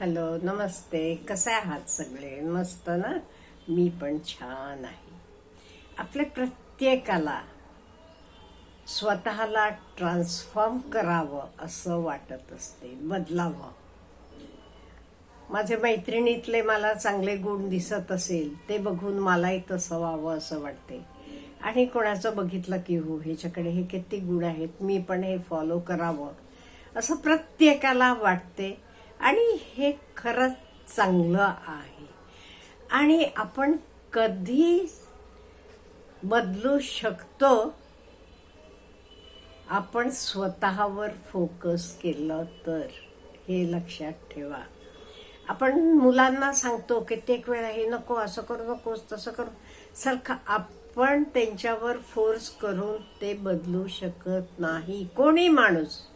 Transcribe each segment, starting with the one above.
Hello नमस्ते. कसे आहात सगळे? मस्त ना? मी पण छान आहे. आपल्या प्रत्येकाला स्वतःला ट्रान्सफॉर्म करावं असं वाटत असते. बदलावं. माझे मैत्रिणीतले मला चांगले गुण दिसत असेल ते बघून मलाही तसं व्हावं असं वाटते. आणि कोणाचं बघितलं की हो ह्याच्याकडे हे किती गुण आहेत मी पण हे फॉलो करावं. असं प्रत्येकाला वाटते. आणि हे खरंच चांगलं आहे. आणि आपण कधी बदलू शकतो आपण स्वतःवर फोकस केलं तर. हे लक्षात ठेवा. आपण मुलांना सांगतो कित्येक वेळा हे नको असं करू नकोस तसं करू. सारखं आपण त्यांच्यावर फोर्स करून ते बदलू शकत नाही. कोणी माणूस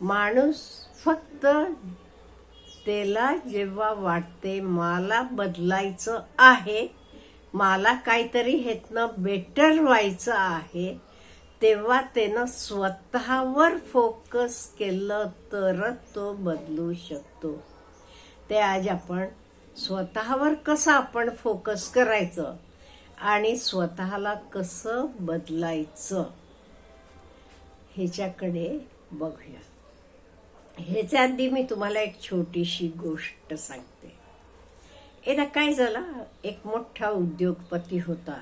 माणूस फक्त त्याला जेव्हा वाटते मला बदलायचं आहे मला काहीतरी हेतनं बेटर व्हायचं आहे तेव्हा त्यानं स्वतःवर फोकस केलं तरच तो बदलू शकतो. ते आज आपण स्वतःवर कसं आपण फोकस करायचं आणि स्वतःला कसं बदलायचं ह्याच्याकडे बघूया. ह्याच्या आधी मी तुम्हाला एक छोटीशी गोष्ट सांगते. एकदा काय झालं एक मोठा उद्योगपती होता.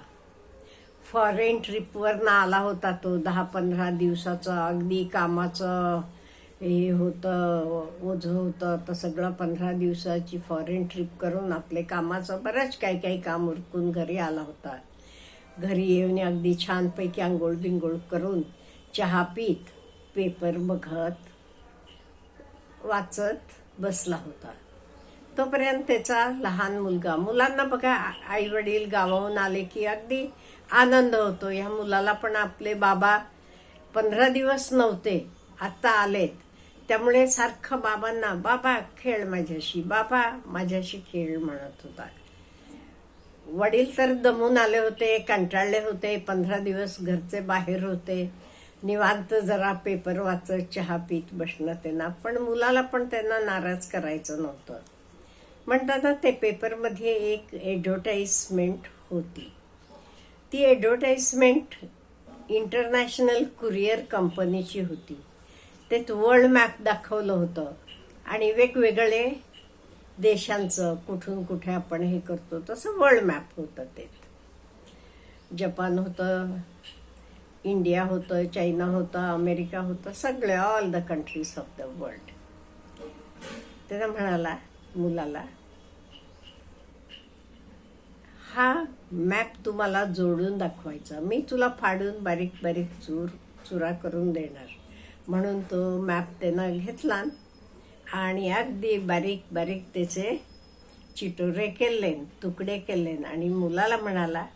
फॉरेन ट्रिपवरनं आला होता तो दहा पंधरा दिवसाचं अगदी कामाचं हे होतं ओझं होतं तर सगळं पंधरा दिवसाची फॉरेन ट्रिप करून आपले कामाचं बरंच काही काही काम उरकून घरी आला होता. घरी येऊन अगदी छानपैकी आंघोळ बिंगोळ करून चहा पीत पेपर बघत वाचत बसला होता. तोपर्यंत त्याचा लहान मुलगा मुलांना बघा आई वडील गावाहून आले की अगदी आनंद होतो. ह्या मुलाला पण आपले बाबा पंधरा दिवस नव्हते आत्ता आलेत. त्यामुळे सारखं बाबांना बाबा खेळ माझ्याशी बाबा माझ्याशी खेळ म्हणत होता. वडील तर दमून आले होते कंटाळले होते पंधरा दिवस घरचे बाहेर होते. निवांत जरा पेपर वाचत चहा पीत बसणं त्यांना. पण मुलाला पण त्यांना नाराज करायचं नव्हतं. म्हणताना ते पेपरमध्ये एक ॲडव्हर्टाईजमेंट होती. ती ॲडव्हर्टाईजमेंट इंटरनॅशनल कुरिअर कंपनीची होती. त्यात वर्ल्ड मॅप दाखवलं होतं. आणि वेगवेगळे देशांचं कुठून कुठे आपण हे करतो तसं वर्ल्ड मॅप होतं ते जपान होतं इंडिया होतं चायना होतं अमेरिका होतं सगळे all the countries of the world त्याला म्हणाला मुलाला हा मॅप तुम्हाला जोडून दाखवायचा. मी तुला फाडून बारीक बारीक चूर चुरा करून देणार. म्हणून तो मॅप त्यानं घेतला आणि अगदी बारीक बारीक त्याचे चिटोरे केले तुकडे केले आणि मुलाला म्हणाला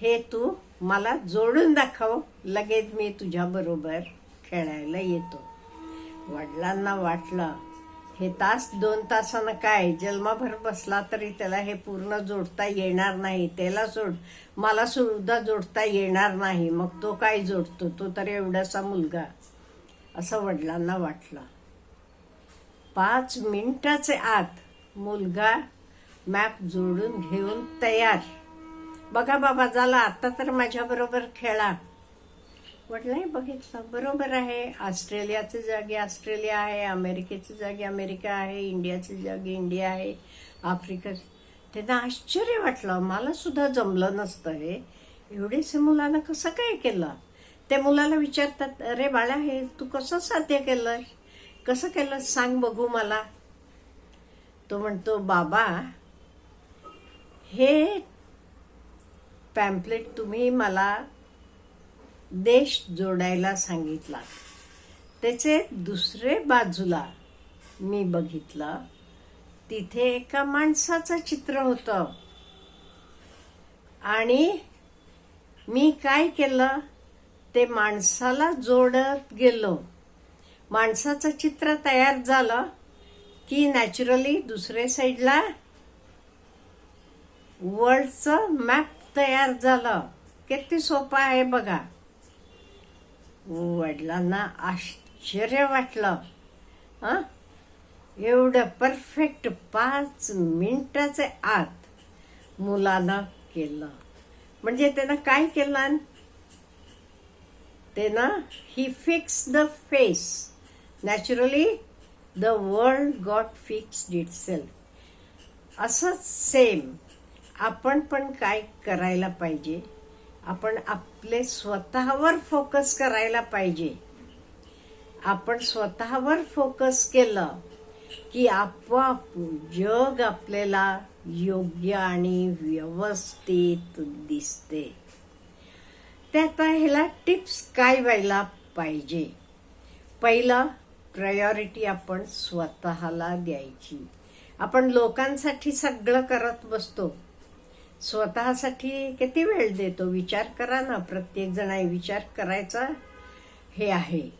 हे तू मला जोडून दाखव लगेच मी तुझ्याबरोबर खेळायला येतो. वडिलांना वाटलं हे तास दोन तासानं काय जन्माभर बसला तरी त्याला हे पूर्ण जोडता येणार नाही त्याला सोड मला सुद्धा जोडता येणार नाही मग तो काय जोडतो तो तर एवढासा मुलगा. असं वडिलांना वाटलं. पाच मिनिटाचे आत मुलगा मॅप जोडून घेऊन तयार. बघा बाबा झाला. आता तर माझ्याबरोबर खेळा. म्हटलंय बघितलं. बरोबर आहे. ऑस्ट्रेलियाचे जागी ऑस्ट्रेलिया आहे अमेरिकेची जागी अमेरिका आहे इंडियाची जागी इंडिया आहे आफ्रिका. त्यांना आश्चर्य वाटलं. मला सुद्धा जमलं नसतं हे एवढेसे मुलानं कसं काय केलं? ते मुलाला विचारतात अरे बाळा हे तू कसं साध्य केलं कसं केलं सांग बघू मला. तो म्हणतो बाबा हे पॅम्पलेट तुम्ही मला देश जोडायला सांगितला. त्याचे दुसरे बाजूला मी बघितलं. तिथे एका माणसाचं चित्र होतं. आणि मी काय केलं? ते माणसाला जोडत गेलो. माणसाचं चित्र तयार झालं की नॅचरली दुसऱ्या साईडला वर्ल्डचं मॅप तयार झालं. किती सोपं आहे बघा. वडिलांना आश्चर्य वाटलं. हां? एवढं परफेक्ट पाच मिनटाचे आत मुलानं केलं. म्हणजे त्यानं काय केलं? त्यानं ही fix the face naturally the world got fixed itself असंच सेम आपण पण काय करायला पाहिजे? आपण आपले स्वतःवर फोकस करायला पाहिजे. आपण स्वतःवर फोकस केलं की आपोआप जग आपल्याला योग्य आणि व्यवस्थित दिसते. त्यात ह्याला टिप्स काय व्हायला पाहिजे? पहिलं प्रायोरिटी आपण स्वतःला द्यायची. आपण लोकांसाठी सगळं करत बसतो. स्वतःसाठी किती वेळ देतो? विचार करा ना. प्रत्येक जण विचार करायचा हे आहे.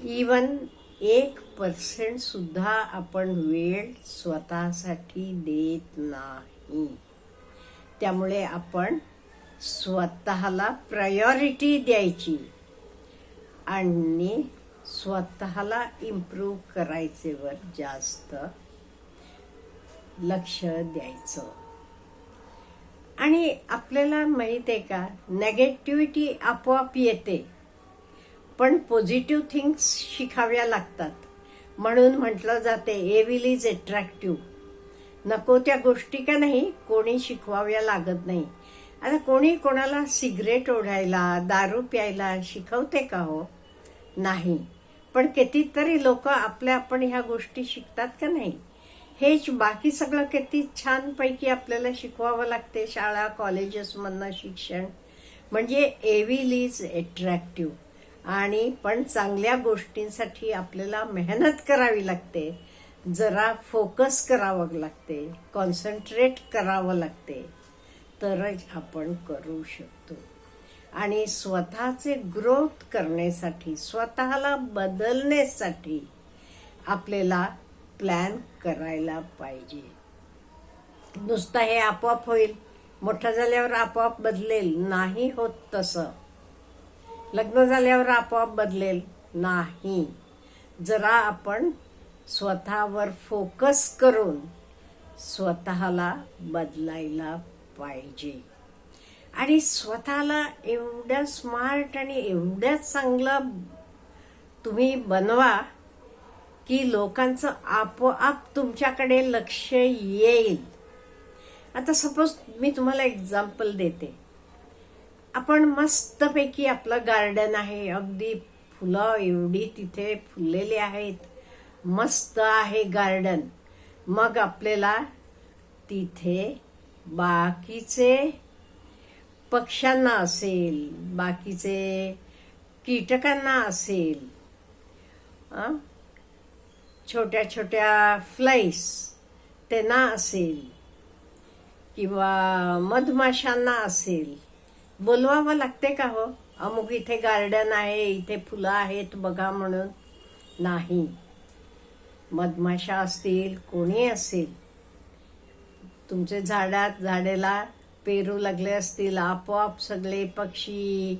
इवन एक पर्सेंट सुद्धा आपण वेळ स्वतःसाठी देत नाही. त्यामुळे आपण स्वतःला प्रायोरिटी द्यायची आणि स्वतःला इम्प्रूव्ह करायचेवर जास्त लक्ष द्यायचं. आणि आपल्याला माहीत आहे का नेगेटिव्हिटी आपोआप येते. पण पॉझिटिव्ह थिंग्स शिकाव्या लागतात. म्हणून म्हटलं जाते एविल इज अट्रॅक्टिव्ह नको त्या गोष्टी का नाही कोणी शिकवाव्या लागत नाही. आता कोणी कोणाला सिगरेट ओढायला दारू प्यायला शिकवते का हो? नाही. पण कितीतरी लोक आपल्या आपण ह्या गोष्टी शिकतात का नाही? हेच बाकी सगळं किती छानपैकी आपल्याला शिकवावं लागते शाळा कॉलेजेसमधनं शिक्षण. म्हणजे एव्हिल इज अट्रॅक्टिव्ह आणि पण चांगल्या गोष्टींसाठी आपल्याला मेहनत करावी लागते. जरा फोकस करावं लागते. कॉन्सन्ट्रेट करावं लागते. तरच आपण करू शकतो. आणि स्वतःचे ग्रोथ करण्यासाठी स्वतःला बदलण्यासाठी आपल्याला प्लॅन करायला पाहिजे. नुसतं हे आपोआप होईल. मोठं झाल्यावर आपोआप बदलेल. नाही होत तसं. लग्न झाल्यावर आपोआप बदलेल. नाही. जरा आपण स्वतःवर फोकस करून स्वतःला बदलायला पाहिजे. आणि स्वतःला एवढ्या स्मार्ट आणि एवढ्या चांगलं तुम्ही बनवा. की लोकांचं आपोआप तुमच्याकडे लक्ष येईल. आता सपोज मी तुम्हाला एक्झाम्पल देते. आपण मस्तपैकी आपलं गार्डन आहे अगदी फुलं एवढी तिथे फुललेली आहेत. मस्त आहे गार्डन मग आपल्याला तिथे बाकीचे पक्ष्यांना असेल बाकीचे कीटकांना असेल छोट्या छोट्या फ्लाईस त्यांना असेल किंवा मधमाशांना असेल. बोलवावं लागते का हो? अमुक इथे गार्डन आहे इथे फुलं आहेत बघा म्हणून. नाही. मधमाशा असतील कोणी असेल. तुमचे झाडात झाडेला पेरू लागले असतील आपोआप सगळे पक्षी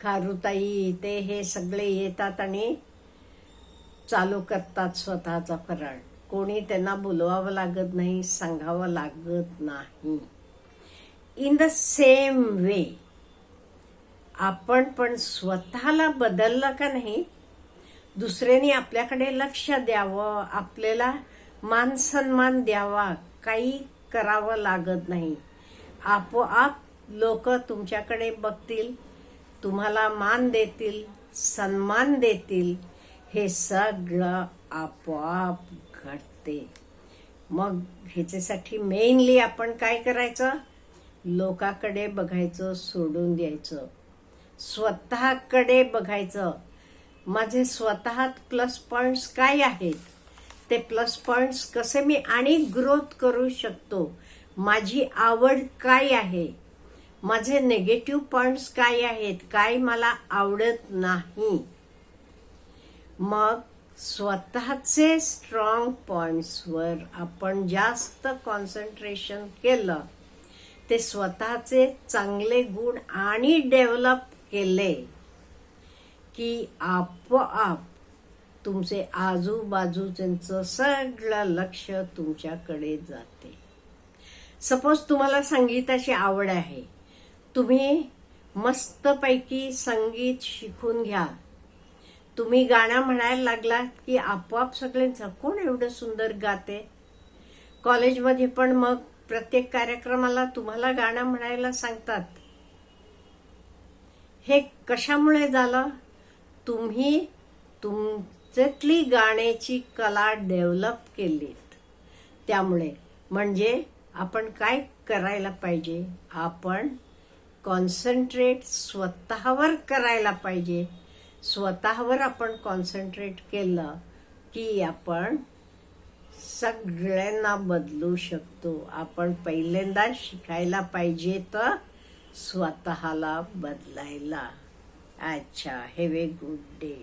खारुताई ते हे सगळे येतात आणि चालू करतात स्वतःचा फराळ. कोणी त्यांना बोलवावं लागत नाही सांगावं लागत नाही. इन द सेम वे आपण पण स्वतःला बदललं का नाही? दुसऱ्यांनी आपल्याकडे लक्ष द्यावं आपल्याला मान सन्मान द्यावा काही करावं लागत नाही. आपोआप लोक तुमच्याकडे बघतील तुम्हाला मान देतील सन्मान देतील हे सगळं आपोआप घडते. मग ह्याच्यासाठी मेनली आपण काय करायचं? लोकाकडे बघायचं सोडून द्यायचं. स्वतःकडे बघायचं. माझे स्वतःत प्लस पॉईंट्स काय आहेत? ते प्लस पॉईंट्स कसे मी आणि ग्रोथ करू शकतो? माझी आवड काय आहे? माझे नेगेटिव्ह पॉईंट्स काय आहेत? काय मला आवडत नाही? मग स्वतःचे स्ट्रॉंग पॉईंट्सवर आपण जास्त कॉन्सन्ट्रेशन केलं ते स्वतःचे चांगले गुण आणि डेव्हलप केले की आपोआप तुमचे आजूबाजूचं सगळं लक्ष तुमच्याकडे जाते. सपोज तुम्हाला संगीताची आवड आहे तुम्ही मस्तपैकी संगीत शिकून घ्या. तुम्ही गाणं म्हणायला लागलात की आपोआप सगळ्यांचं कोण एवढं सुंदर गाते? कॉलेजमध्ये पण मग प्रत्येक कार्यक्रमाला तुम्हाला गाणं म्हणायला सांगतात. हे कशामुळे झालं? तुम्ही तुमच्यातली गाण्याची कला डेव्हलप केलीत. त्यामुळे म्हणजे आपण काय करायला पाहिजे? आपण कॉन्सन्ट्रेट स्वतःवर करायला पाहिजे. स्वतःवर आपण कॉन्सन्ट्रेट केलं की आपण सगळ्यांना बदलू शकतो. आपण पहिल्यांदा शिकायला पाहिजे तर स्वतःला बदलायला. अच्छा हॅव ए गुड डे